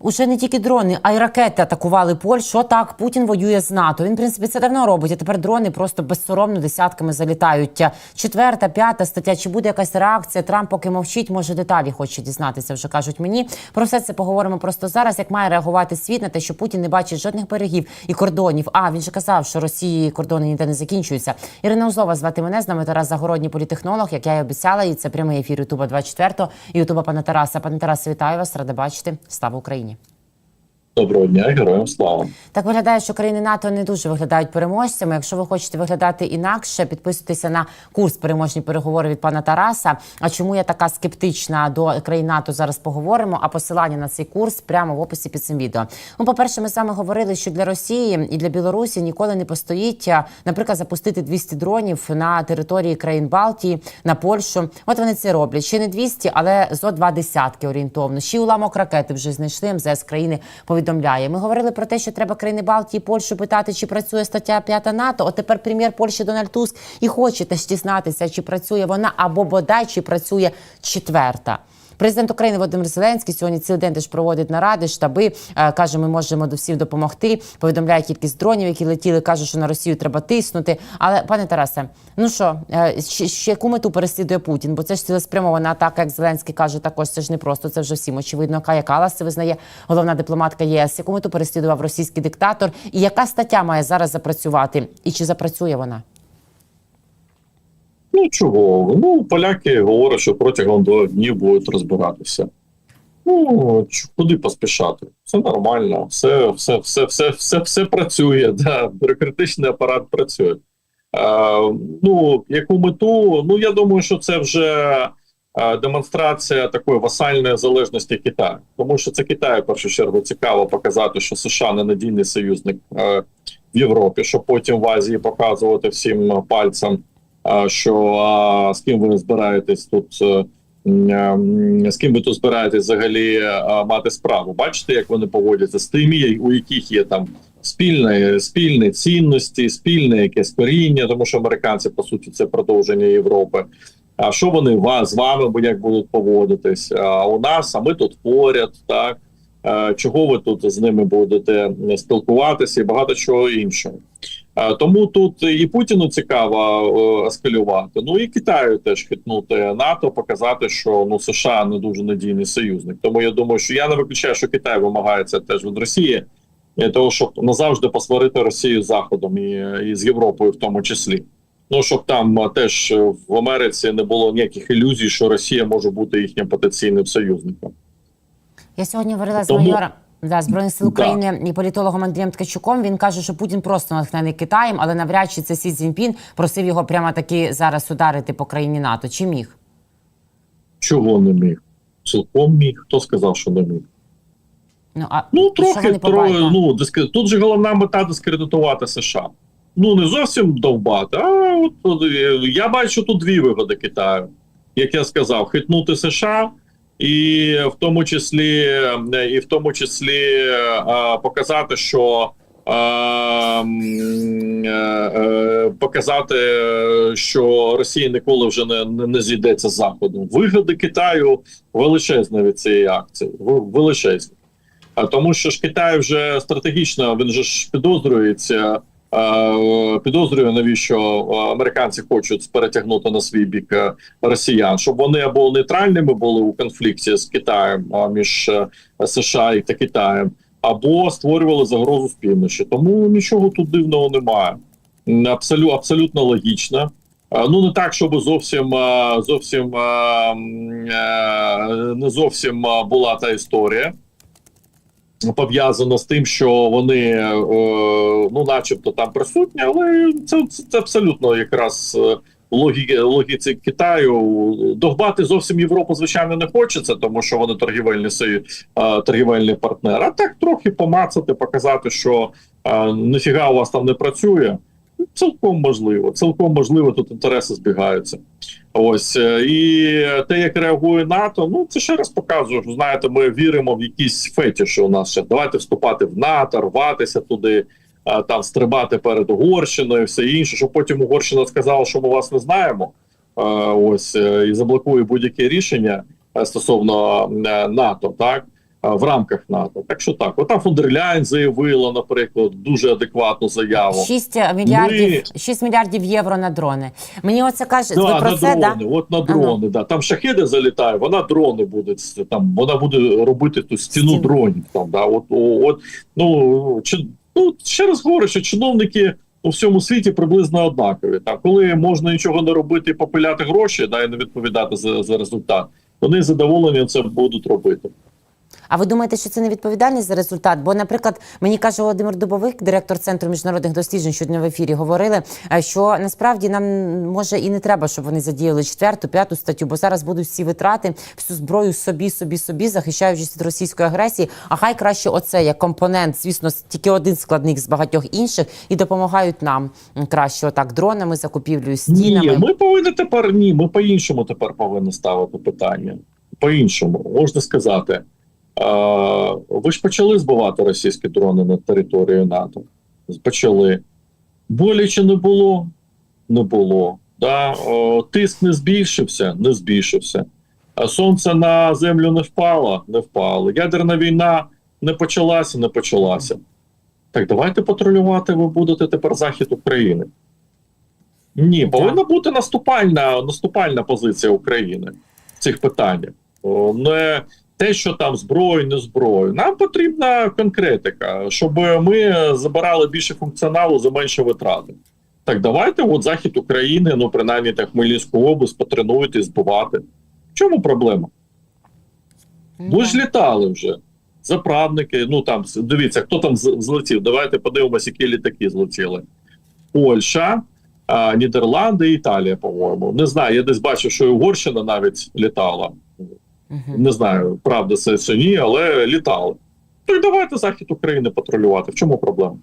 Уже не тільки дрони, а й ракети атакували Польщу. Так, Путін воює з НАТО. Він, в принципі, це давно робить. А тепер дрони просто безсоромно десятками залітають. Четверта, п'ята стаття. Чи буде якась реакція? Трамп поки мовчить, може деталі хоче дізнатися. Вже кажуть мені. Про все це поговоримо просто зараз. Як має реагувати світ на те, що Путін не бачить жодних берегів і кордонів. А він же казав, що Росії кордони ніде не закінчуються. Ірина Узлова звати мене з нами Тарас Загородній політехнолог. Як я й обіцяла, і це прямий ефір Ютуба 24 і Ютуба пана Тараса. Пане Тарасе, вітаю вас. Рада бачити. Слава Україні. Доброго дня, героям слава. Так виглядає, що країни НАТО не дуже виглядають переможцями. Якщо ви хочете виглядати інакше, підписуйтеся на курс переможні переговори від пана Тараса. А чому я така скептична до країн НАТО? Зараз поговоримо. А посилання на цей курс прямо в описі під цим відео. Ну, по перше, ми вами говорили, що для Росії і для Білорусі ніколи не постоїть, наприклад, запустити 200 дронів на території країн Балтії на Польщу. От вони це роблять. Ще не 200, але зо два десятки орієнтовно. Ще уламок ракети вже знайшли. МЗС країни повідомляє. Ми говорили про те, що треба країни Балтії, Польщу питати, чи працює стаття 5 НАТО. От тепер прем'єр Польщі Дональд Туск і хоче теж дізнатися, чи працює вона або бодай чи працює четверта. Президент України Володимир Зеленський сьогодні цілий день теж проводить наради, штаби е, каже, ми можемо до всіх допомогти. Повідомляє кількість дронів, які летіли. каже, що на Росію треба тиснути. Але пане Тарасе, ну що е, ще, яку мету переслідує Путін? Бо це ж цілеспрямована атака, як Зеленський каже, також це ж не просто. Це вже всім очевидно. Кая Калас визнає головна дипломатка ЄС. Яку мету переслідував російський диктатор? І яка стаття має зараз запрацювати? І чи запрацює вона? Ну чого? Ну, поляки говорять, що протягом двох днів будуть розбиратися. Ну, куди поспішати? Все нормально, все, все, все, все, все, все працює. Да, бюрократичний апарат працює. Е, ну, яку мету? Ну, я думаю, що це вже демонстрація такої васальної залежності Китаю. Тому що це Китаю, в першу чергу, цікаво показати, що США не надійний союзник е, в Європі, щоб потім в Азії показувати всім пальцем. Що а, з ким ви збираєтесь тут, е, м, з ким ви тут збираєтесь взагалі мати справу? Бачите, як вони поводяться з тими, у яких є там спільне, спільні цінності, спільне якесь коріння, тому що американці по суті це продовження Європи. А що вони вас з вами як будуть поводитись? А у нас, а ми тут поряд, так Е, чого ви тут з ними будете спілкуватися і багато чого іншого. Е, Тому тут і Путіну цікаво е, ескалювати. Ну і Китаю теж хитнути НАТО, показати, що ну США не дуже надійний союзник. Тому я думаю, що я не виключаю, що Китай вимагається теж від Росії для того, щоб назавжди посварити Росію з Заходом і, і з Європою, в тому числі. Ну щоб там е, теж е, в Америці не було ніяких ілюзій, що Росія може бути їхнім потенційним союзником. Я сьогодні говорила з Тому- майором да, збройних сил Да. України і політологом Андрієм Ткачуком. Він каже, що Путін просто натхнений Китаєм, але навряд чи це Сі Цзіньпін просив його прямо таки зараз ударити по країні НАТО. Чи міг? Чого не міг? Цілком міг. Хто сказав, що не міг? Ну а Ну, трохи, побачили? ну, диск... тут же головна мета дискредитувати США. Ну, не зовсім довбати, а от, от, я бачу тут дві вигоди Китаю. Як я сказав, хитнути США, і в тому числі, і в тому числі показати, що е, е, показати, що Росія ніколи вже не, не, зійдеться з заходу. Вигоди Китаю величезні від цієї акції. Величезні. А тому, що ж Китай вже стратегічно він же ж підозрюється. Е, Підозрює, навіщо е, американці хочуть перетягнути на свій бік е, росіян, щоб вони або нейтральними були у конфлікті з Китаєм між США та Китаєм, або створювали загрозу з півночі. Тому нічого тут дивного немає. Абсолютно, абсолютно логічно. Ну не так, щоб зовсім зовсім не зовсім була та історія. Пов'язано з тим, що вони, е, ну, начебто, там присутні, але це, це, абсолютно якраз е, логі, логіці Китаю. Догбати зовсім Європу, звичайно, не хочеться, тому що вони торгівельні е, торгівельний партнер. А так трохи помацати, показати, що е, ніфіга у вас там не працює. Цілком можливо, цілком можливо, тут інтереси збігаються. Ось е, і те, як реагує НАТО, ну це ще раз показує. що, Знаєте, ми віримо в якісь фетіші у нас ще. Давайте вступати в НАТО, рватися туди, там стрибати перед Угорщиною, все інше. Щоб потім Угорщина сказала, що ми вас не знаємо. е, Ось е, і заблокує будь-яке рішення е, стосовно е, НАТО, так. А, в рамках НАТО. Так що так, ота Фондерляйн заявила, наприклад, дуже адекватну заяву. 6 мільярдів, 6 мільярдів євро на дрони. Мені оце каже, ви Да, про на це, дрони, да? от на дрони, да. Там шахеди залітає, вона дрони буде там, вона буде робити ту стіну Стіну. дронів. Там, да. от, от, ну, чи, ну, ще раз говорю, що чиновники у всьому світі приблизно однакові. Там, коли можна нічого не робити і попиляти гроші, да, і не відповідати за, за результат, вони задоволені це будуть робити. А ви думаєте, що це не відповідальність за результат? Бо, наприклад, мені каже Володимир Дубовик, директор центру міжнародних досліджень, що в ефірі говорили, е, що насправді нам може і не треба, щоб вони задіяли четверту, п'яту статтю, бо зараз будуть всі витрати, всю зброю собі, собі, собі, захищаючись від російської агресії. А хай краще оце як компонент, звісно, тільки один складник з багатьох інших, і допомагають нам краще отак дронами, закупівлею, стінами. Ні, ми повинні тепер ні, ми по-іншому тепер повинні ставити питання. По-іншому, можна сказати. Ви ж почали збивати російські дрони на територію НАТО. Почали. Боляче не було? Не було. Да? Тиск не збільшився, не збільшився. Сонце на землю не впало, не впало. Ядерна війна не почалася, не почалася. Так давайте патрулювати ви будете тепер захід України. Ні, Так. повинна бути наступальна, наступальна позиція України в цих питаннях. Не те, що там зброю, не зброю. Нам потрібна конкретика, щоб ми забирали більше функціоналу за менше витрати. Так, давайте, от захід України, ну принаймні так Хмельницьку область, потренуйте, збивати. В чому проблема? Ви ж літали вже. Заправники, ну там дивіться, хто там злетів. Давайте подивимося, які літаки злетіли. Польща, а, Нідерланди і Італія, по-моєму. Не знаю, я десь бачив, що і Угорщина навіть літала. Не знаю, правда це чи ні, але літали. Так давайте захід України патрулювати. В чому проблема?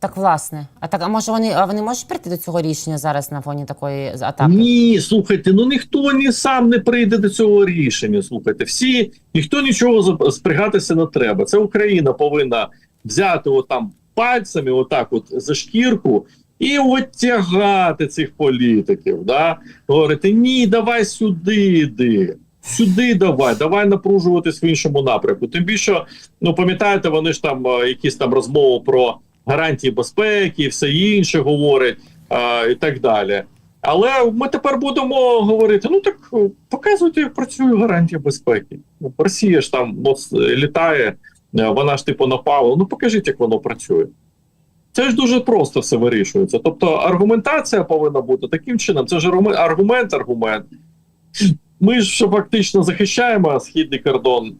Так, власне. А так, а може вони, а вони можуть прийти до цього рішення зараз на фоні такої атаки? Ні, слухайте, ну ніхто ні сам не прийде до цього рішення. Слухайте, всі ніхто нічого спрягатися не треба. Це Україна повинна взяти отам пальцями, отак, от за шкірку, і оттягати цих політиків. Да? Говорити: ні, давай сюди йди. Сюди давай, давай напружуватись в іншому напрямку. Тим більше, ну пам'ятаєте, вони ж там е, якісь там розмови про гарантії безпеки, і все інше говорять е, і так далі. Але ми тепер будемо говорити: ну так е, показуйте, як працює гарантія безпеки. Ну, Росія ж там от, літає, вона ж типу напала. Ну покажіть, як воно працює. Це ж дуже просто все вирішується. Тобто аргументація повинна бути таким чином. Це ж аргумент, аргумент. Ми ж що фактично захищаємо східний кордон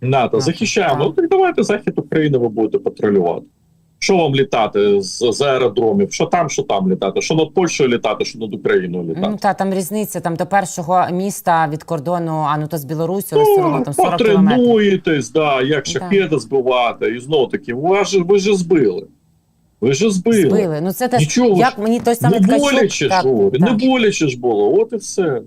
НАТО. Захищаємо. Ну так давайте захід України ви будете патрулювати. Що вам літати з, з аеродромів? Що там, що там літати? Що над Польщею літати, що над Україною літати? Ну та там різниця там до першого міста від кордону, а ну то з Білорусі розстріло там 40 потренуєтесь, да, як шахеди збивати, і знов таки, ви ж ви ж збили. Ви ж збили. Збили. Ну це теж Нічого як мені той самий Не боляче ж, так. не боляче ж було, от і все.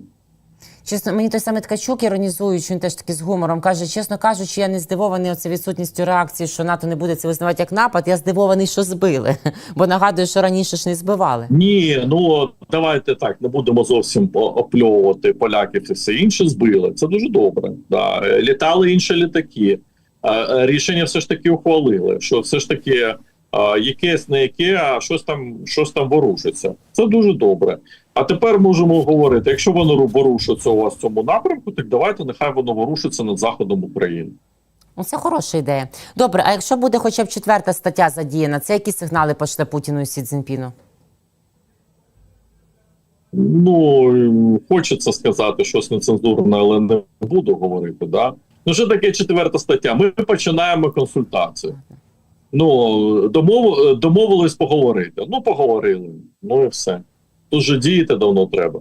Чесно, мені той самий Ткачук іронізуючи, він теж таки з гумором каже, чесно кажучи, я не здивований оце відсутністю реакції, що НАТО не буде це визнавати як напад. Я здивований, що збили. Бо нагадую, що раніше ж не збивали. Ні, ну давайте так, не будемо зовсім опльовувати поляків і все інше збили. Це дуже добре. Да. Літали інші літаки. Е, е, Рішення все ж таки ухвалили, що все ж таки якесь не яке, а щось там, щось там ворушиться. Це дуже добре. А тепер можемо говорити: якщо воно ворушиться у вас в цьому напрямку, так давайте нехай воно ворушиться над заходом України. Ну, це хороша ідея. Добре, а якщо буде хоча б четверта стаття задіяна, це які сигнали пошле Путіну і Сі Цзіньпіну? Ну, хочеться сказати щось нецензурне, але не буду говорити. Да? Ну, що таке четверта стаття? Ми починаємо консультацію. Ну, домов, домовились поговорити. Ну, поговорили. Ну і все. Тут же діяти давно треба.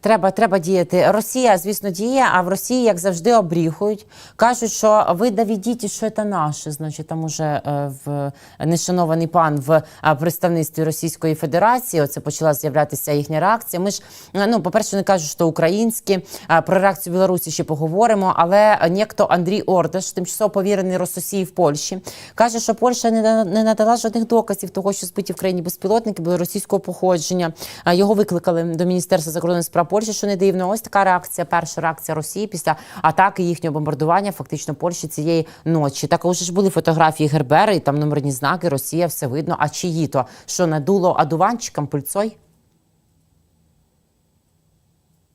Треба, треба діяти. Росія, звісно, діє, а в Росії, як завжди, обріхують. Кажуть, що ви доведіть, що це наше. Значить, там уже е, в нешанований пан в е, представництві Російської Федерації. Оце почала з'являтися їхня реакція. Ми ж е, ну, по-перше, не кажуть, що українські про реакцію Білорусі ще поговоримо. Але нєкто Андрій Ордаш, тимчасово повірений Рососії в Польщі, каже, що Польща не, не надала жодних доказів того, що збиті в країні безпілотники були російського походження. Його викликали до Міністерства закордонних справ Польщі, що не дивно. Ось така реакція. Перша реакція Росії після атаки їхнього бомбардування, фактично Польщі цієї ночі. Також ж були фотографії Гербери, і там номерні знаки. Росія все видно. А чиї то що надуло адуванчикам пульцой?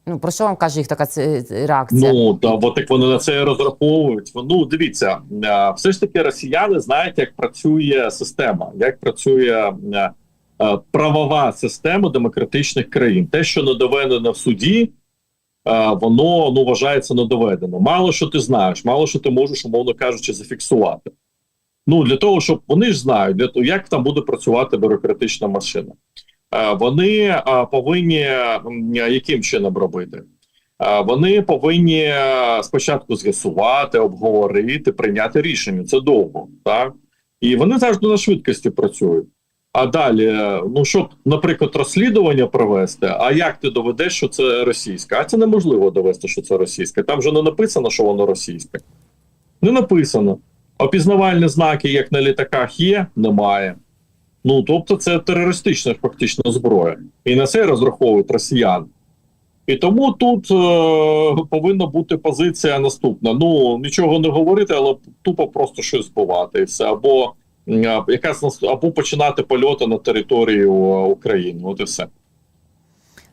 Ну про що вам каже їх така реакція? Ну да, бо так вони на це розраховують. Ну дивіться, все ж таки росіяни знають, як працює система, як працює правова система демократичних країн. Те, що не доведено в суді, е, воно ну вважається недоведено. Мало що ти знаєш, мало що ти можеш, умовно кажучи, зафіксувати. Ну для того, щоб вони ж знають, для того, як там буде працювати бюрократична машина. Е, Вони е, повинні яким чином робити? Е, Вони повинні е, спочатку з'ясувати, обговорити, прийняти рішення. Це довго, так і вони завжди на швидкості працюють. А далі, ну щоб, наприклад, розслідування провести, а як ти доведеш, що це російське? А це неможливо довести, що це російське. Там же не написано, що воно російське. Не написано. Опізнавальні знаки, як на літаках, є, немає. Ну тобто, це терористична фактично зброя, і на це розраховують росіяни. І тому тут е, повинна бути позиція наступна: ну нічого не говорити, але тупо просто щось збивати, і все або нас- або починати польоти на територію України. От і все.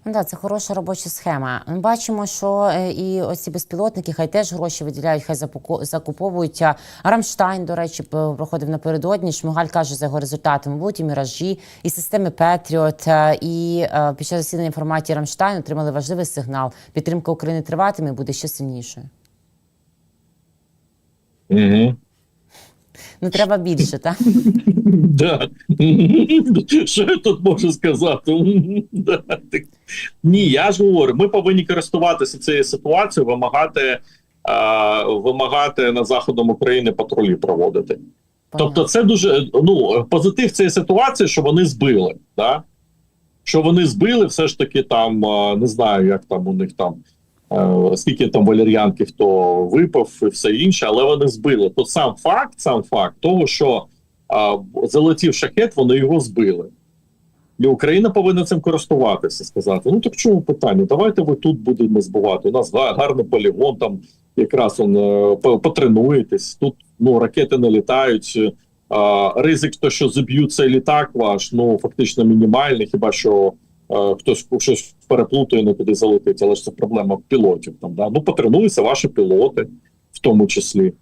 Ну, да, це хороша робоча схема. Ми бачимо, що е, і оці безпілотники хай теж гроші виділяють, хай запуко- закуповують. Рамштайн, до речі, проходив напередодні. Шмигаль каже за його результатами. Будуть і міражі, і системи Петріот. е, І е, під час засідання інформації Рамштайн отримали важливий сигнал. Підтримка України триватиме і буде ще сильнішою. Угу. Ну треба більше, так? Да. Що я тут можу сказати? Ні, я ж говорю, ми повинні користуватися цією ситуацією, вимагати, вимагати на заходом України патрулі проводити. Тобто, це дуже ну позитив цієї ситуації, що вони збили, да? що вони збили, все ж таки там не знаю, як там у них там. Е, Скільки там валер'янки хто випав і все інше, але вони збили. То сам факт, сам факт того, що а, залетів шахет, вони його збили. І Україна повинна цим користуватися, сказати: ну так чому питання? Давайте ви тут будемо збивати. У нас гарний полігон, там якраз он е, потренуєтесь. Тут ну ракети не літають. е, ризик, то що заб'ють цей літак ваш, ну фактично мінімальний, хіба що е, хтось щось переплутає, не туди залетить, але ж це проблема пілотів. Там да ну потренуються ваші пілоти, в тому числі.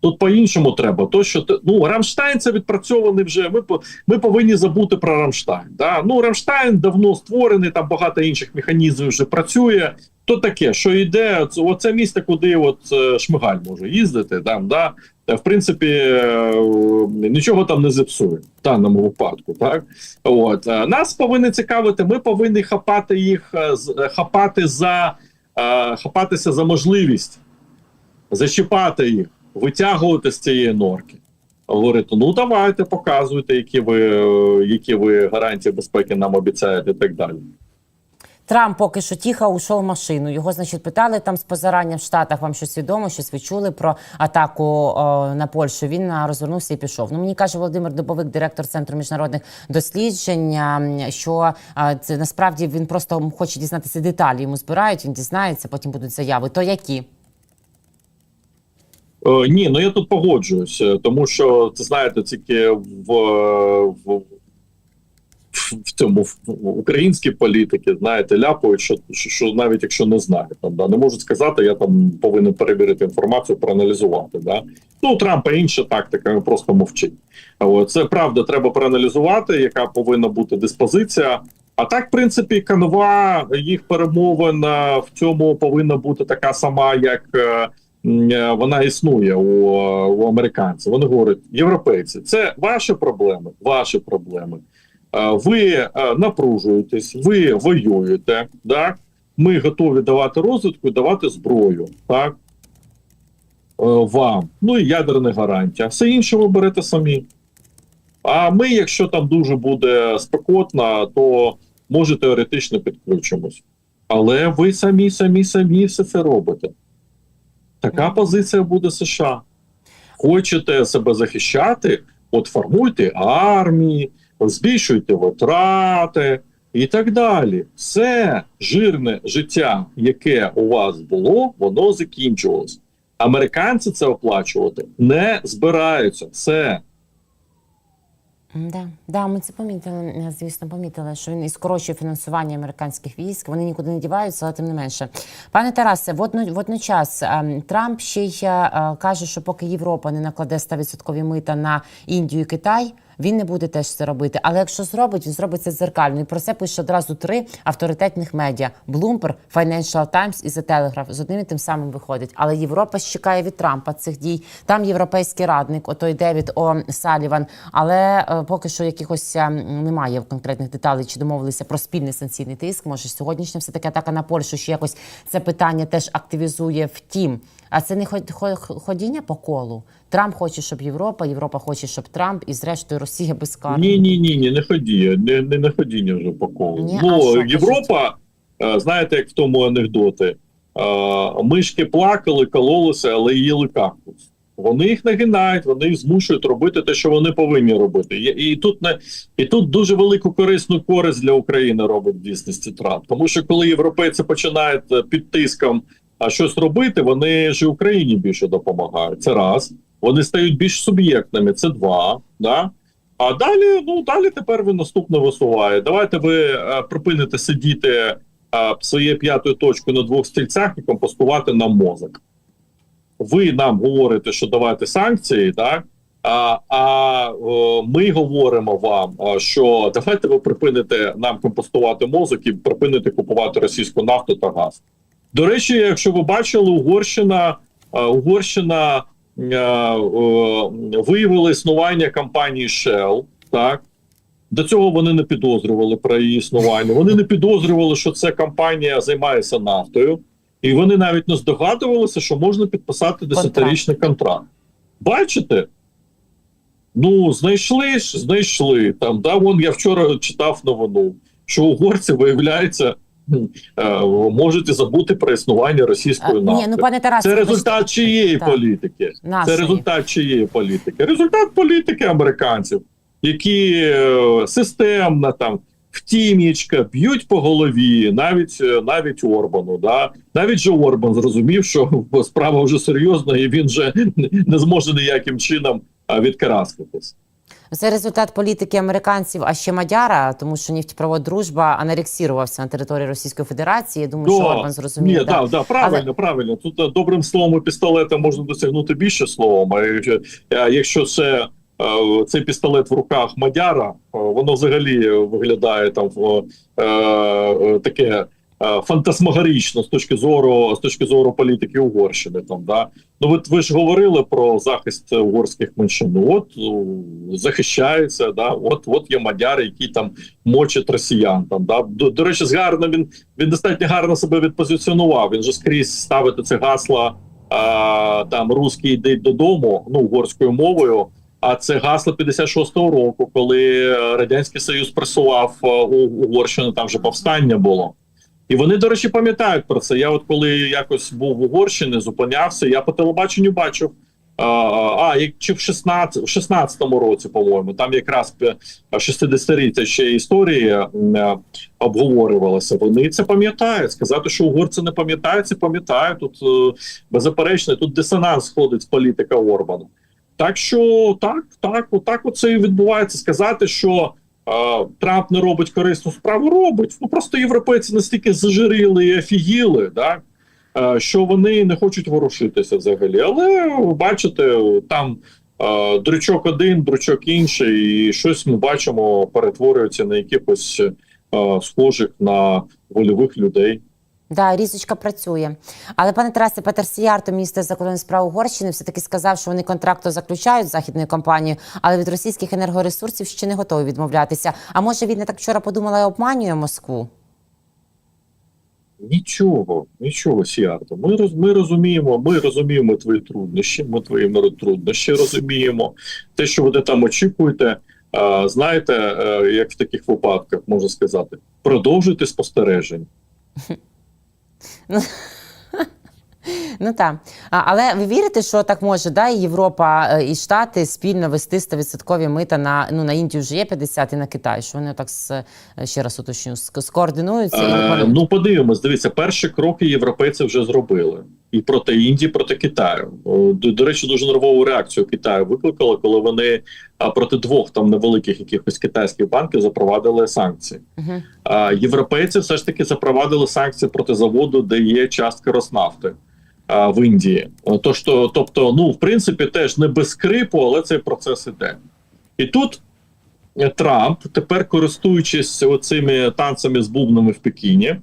Тут по-іншому треба. То, що ну Рамштайн це відпрацьований вже. Ми ми повинні забути про Рамштайн. Да? Ну Рамштайн давно створений, там багато інших механізмів вже працює. То таке, що йде, оце місце, куди от е, Шмигаль може їздити. Там, да? В принципі, е, нічого там не зіпсує в даному випадку. Так? От е, нас повинні цікавити. Ми повинні хапати їх, хапати за хапатися за можливість, зачіпати їх, витягувати з цієї норки. Говорити, ну давайте, показуйте, які ви, е, які ви гарантії безпеки нам обіцяєте, і так далі. Трамп поки що тихо ушов машину. Його, значить, питали там з позарання в Штатах. Вам щось відомо, щось ви чули про атаку о, на Польщу. Він а, розвернувся і пішов. Ну мені каже Володимир Дубовик, директор центру міжнародних досліджень, що а, це насправді він просто хоче дізнатися деталі. Йому збирають, він дізнається, потім будуть заяви. То які? Е, ні, ну я тут погоджуюся, тому що це знаєте, тільки в, в, в цьому в, українській політики, знаєте, ляпають, що, що, що навіть якщо не знають, там да не можуть сказати, я там повинен перевірити інформацію, проаналізувати. Да? Ну, Трампа інша тактика, просто мовчить. Це правда, треба проаналізувати, яка повинна бути диспозиція. А так, в принципі, канва їх перемовин е, в цьому повинна бути така сама, як. Е, Вона існує у, у американців. Вони говорять, європейці, це ваші проблеми, ваші проблеми. Е, Ви е, напружуєтесь, ви воюєте. Так? Ми готові давати розвитку і давати зброю. Так? Вам. Ну і ядерна гарантія. Все інше ви берете самі. А ми, якщо там дуже буде спекотно, то може теоретично підключимось. Але ви самі, самі, самі все це робите. Така позиція буде США. Хочете себе захищати, от формуйте армії, збільшуйте витрати, і так далі. Все жирне життя, яке у вас було, воно закінчилось. Американці це оплачувати не збираються. Все. Да, да, ми це помітили. е, Звісно, помітили, що він і скорочує фінансування американських військ. Вони нікуди не діваються, але тим не менше. Пане Тарасе, водно, водночас ем, Трамп ще й е, каже, що поки Європа не накладе 100% мита на Індію і Китай. Він не буде теж це робити, але якщо зробить, він зробить це дзеркально. І про це пише одразу три авторитетних медіа: Bloomberg, Financial Times і The Telegraph. З одним і тим самим виходить. Але Європа чекає від Трампа цих дій. Там європейський радник, отой Девід О. Саліван. Але е, поки що якихось е, немає конкретних деталей, чи домовилися про спільний санкційний тиск. Може, сьогоднішня все таки атака на Польщу, що якось це питання теж активізує. Втім, а це не ход- ходіння по колу. Трамп хоче, щоб Європа, Європа хоче, щоб Трамп, і зрештою Росія безкарна. Ні, ні, ні, ні, не ходіння, не, не, не ходіння вже по колу. Ні, ну, що, Європа, е, знаєте, як в тому анекдоти, е, мишки плакали, кололися, але їли кактус. Вони їх нагинають, вони їх змушують робити те, що вони повинні робити. І, і тут не і тут дуже велику корисну користь для України робить в дійсності Трамп. Тому що коли європейці починають е, під тиском а, щось робити, вони ж і Україні більше допомагають. Це раз. Вони стають більш суб'єктними. Це два. Да? А далі, ну далі тепер він наступне висуває. Давайте ви е, припините сидіти е, своєю п'ятою точкою на двох стільцях і компостувати нам мозок. Ви нам говорите, що давайте санкції, так? А, а ми говоримо вам, е, що давайте ви припините нам компостувати мозок і припините купувати російську нафту та газ. До речі, якщо ви бачили, Угорщина, е, Угорщина е, виявила існування компанії Shell, так? До цього вони не підозрювали про її існування. Вони не підозрювали, що ця компанія займається нафтою, і вони навіть не здогадувалися, що можна підписати десятирічний контракт. Бачите? Ну, знайшли ж, знайшли. Там, да, вон я вчора читав новину, що угорці, виявляється, е, можуть забути про існування російської нафти. ні, ну пане Тарасе, Це результат чиєї Так. політики? Нашої. Це результат чиєї політики? Результат політики американців, які е, системно там втімічка б'ють по голові, навіть е, навіть Орбану. Да? Навіть же Орбан зрозумів, що справа вже серйозна, і він вже не зможе ніяким чином відкараскатись. Це результат політики американців, а ще Мадяра, тому що нефтепровод дружба анексірувався на території Російської Федерації. Я думаю, що Да. Орбан зрозумів. Ні, да, да, правильно, правильно. Тут е, добрим словом і пістолетом можна досягнути більше словом. А якщо, це е, цей пістолет в руках Мадяра, е, воно взагалі виглядає там е, е, таке. Е, Фантасмагорично з точки зору з точки зору політики Угорщини, там да ну ви, ви ж говорили про захист угорських меншин. Ну, От захищаються, да, от от є мадяри, які там мочать росіян. Там да до, до речі, гарно він він достатньо гарно себе відпозиціонував. Він же скрізь ставити це гасло а, там русський йде додому, ну угорською мовою. А це гасло 56-го року, коли радянський союз пресував е, у Угорщину, там вже повстання було. І вони, до речі, пам'ятають про це. Я, от коли якось був в Угорщині, зупинявся, я по телебаченню бачив. А, як чи в 16, в 16-му році, по-моєму, там якраз пе- 60-річчя ще історії е. Вони це пам'ятають. Сказати, що угорці не пам'ятають, це пам'ятають. Тут е, беззаперечно, тут дисонанс сходить з політика Орбана. Так що так, так, отак оце і відбувається. Сказати, що Трамп не робить корисну справу, робить. Ну просто європейці настільки зажиріли і офігіли, так, е, що вони не хочуть ворушитися взагалі. Але бачите, там е, дрючок один, дрючок інший, і щось ми бачимо, перетворюється на якихось е, схожих на вольових людей. Да, різочка працює. Але пане Тарасе, Петер Сіярто, міністр закордонних справ Угорщини, все таки сказав, що вони контракту заключають з західною компанією, але від російських енергоресурсів ще не готові відмовлятися. А може він не так вчора подумала і обманює Москву? Нічого, нічого, Сіарто. Ми роз, ми розуміємо, ми розуміємо твої труднощі. Ми твої народ- труднощі розуміємо. Те, що ви там очікуєте, а, знаєте, е, як в таких випадках можна сказати, продовжуйте спостереження. Ну так. Але ви вірите, що так може, да, і Європа е, і Штати спільно вести 100% мита на ну на Індію вже є 50 і на Китай. Що вони так з е, ще раз уточню, ск- скоординуються і Е, ну, подивимось, дивіться, перші кроки європейці вже зробили. І проти Індії, проти Китаю. До, до речі, дуже нервову реакцію Китаю викликали, коли вони проти двох там невеликих якихось китайських банків запровадили санкції. А, європейці все ж таки запровадили санкції проти заводу, де є частка Роснафти в Індії. То, що, тобто, ну, в принципі, теж не без скрипу, але цей процес іде. І тут е, Трамп, тепер користуючись оцими танцями з бубнами в Пекіні,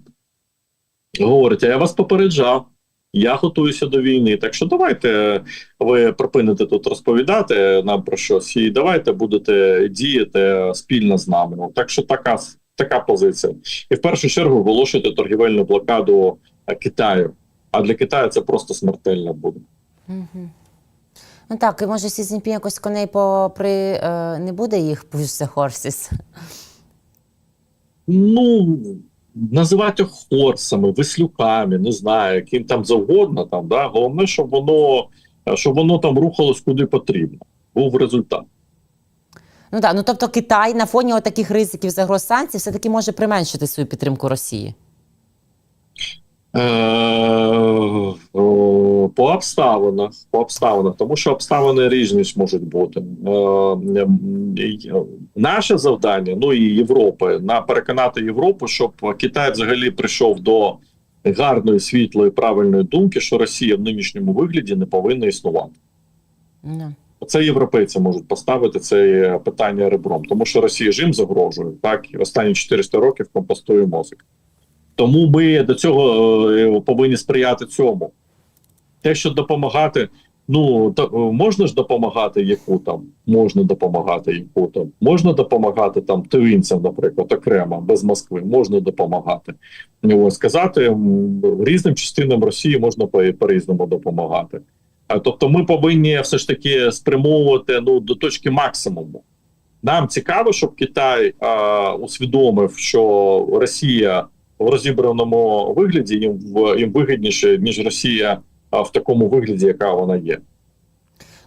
говорить: а я вас попереджав. Я готуюся до війни. Так що давайте ви припините тут розповідати нам про щось, і давайте будете діяти спільно з нами. Ну, Так що така, така позиція. І в першу чергу оголошуйте торгівельну блокаду е, Китаю. А для Китаю це просто смертельно буде. Ну так, і може Сі Цзіньпін якось коней попри е, не буде їх push the horses? Ну називати хорсами, вислюками, не знаю, яким там завгодно. Там да головне, щоб воно щоб воно там рухалось куди потрібно. Був результат. Ну так, ну тобто Китай на фоні таких ризиків загроз санкцій все-таки може применшити свою підтримку Росії. Е, По обставинах, по обставинах, тому що обставини різні можуть бути. Е, е, Наше завдання, ну і Європи, на переконати Європу, щоб Китай взагалі прийшов до гарної, світлої, правильної думки, що Росія в нинішньому вигляді не повинна існувати. Ну. Це європейці можуть поставити це питання ребром, тому що Росія ж їм загрожує так і останні 400 років компостує мозок. Тому ми до цього е, повинні сприяти цьому. Те, що допомагати, ну то, е, можна ж допомагати яку там, можна допомагати яку там, можна допомагати там тувінцям, наприклад, окремо без Москви, можна допомагати. Ось сказати різним частинам Росії можна по- по-різному допомагати. Тобто ми повинні все ж таки спрямовувати ну до точки максимуму. Нам цікаво, щоб Китай а, усвідомив, що Росія в розібраному вигляді їм в їм вигідніше, ніж Росія а, в такому вигляді, яка вона є.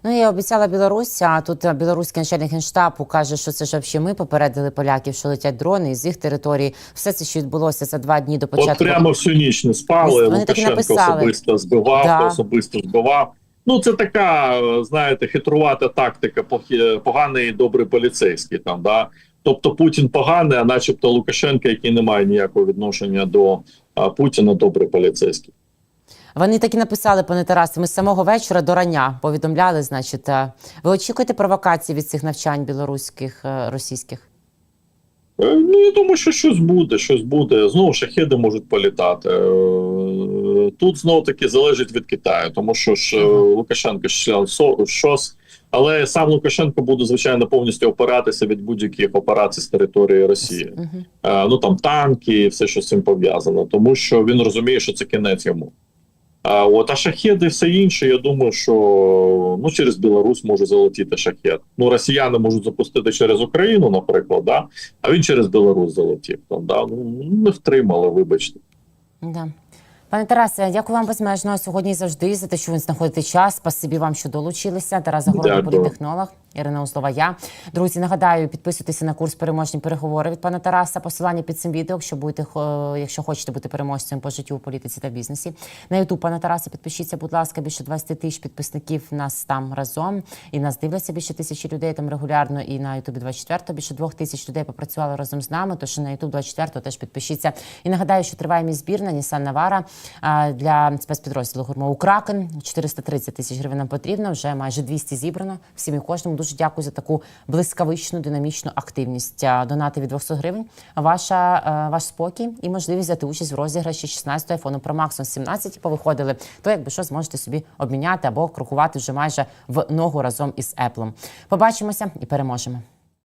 Ну, я обіцяла Білорусь, а тут е, білоруський начальник генштабу каже, що це ж взагалі ми попередили поляків, що летять дрони із їх території. Все це, що відбулося за два дні до От прямо всю ніч не спали. Вони Лукашенко особисто збивав, Да. особисто збивав. Ну, це така, е, знаєте, хитрувата тактика, поганий і добрий поліцейський там, да. Тобто Путін поганий, а начебто Лукашенко, який не має ніякого відношення до Путіна, добрий поліцейський. Вони так і написали, пане Тарасе, ми з самого вечора до рання повідомляли. Значить, е, ви очікуєте провокації від цих навчань білоруських, е, російських? Е, Ну, я думаю, що щось буде, щось буде. Знову шахеди можуть політати. Тут знову таки залежить від Китаю, тому що ж. Лукашенко ж член СО- ШОС, але сам Лукашенко буде звичайно повністю опиратися від будь-яких операцій з території Росії. Угу. Е, Ну там танки, і все, що з цим пов'язано, тому що він розуміє, що це кінець йому. А от а шахеди, все інше, я думаю, що ну через Білорусь може залетіти шахет. Ну росіяни можуть запустити через Україну, наприклад, да? а він через Білорусь залетів. Там да ну не втримали, вибачте. Да. Пане Тарасе, дякую вам безмежно сьогодні завжди за те, що ви знаходите час. Спасибі вам, що долучилися. Тарас Загородний, Дякую. політтехнолог, Ірина Узлова. Я друзі, нагадаю, підписуйтеся на курс переможні переговори від пана Тараса. Посилання під цим відео, якщо будете якщо хочете бути переможцем по життю у політиці та бізнесі. На Ютуб пана Тараса підпишіться, будь ласка, більше 20 тисяч підписників нас там разом. І нас дивляться більше тисячі людей там регулярно. І на Ютубі 24 більше двох тисяч людей попрацювали разом з нами. Тож на Ютуб 24 теж підпишіться. І нагадаю, що триває мій збір на Nissan Navara а, для спецпідрозділу гурмову Кракен. 430 тисяч гривень нам потрібно. Вже майже 200 зібрано. Всім і кожному дуже дякую за таку блискавичну динамічну активність. Донати від 200 гривень. Ваша е, ваш спокій і можливість взяти участь в розіграші 16 айфону Pro Max 17 повиходили. То якби що зможете собі обміняти або крокувати вже майже в ногу разом із Apple. Побачимося і переможемо.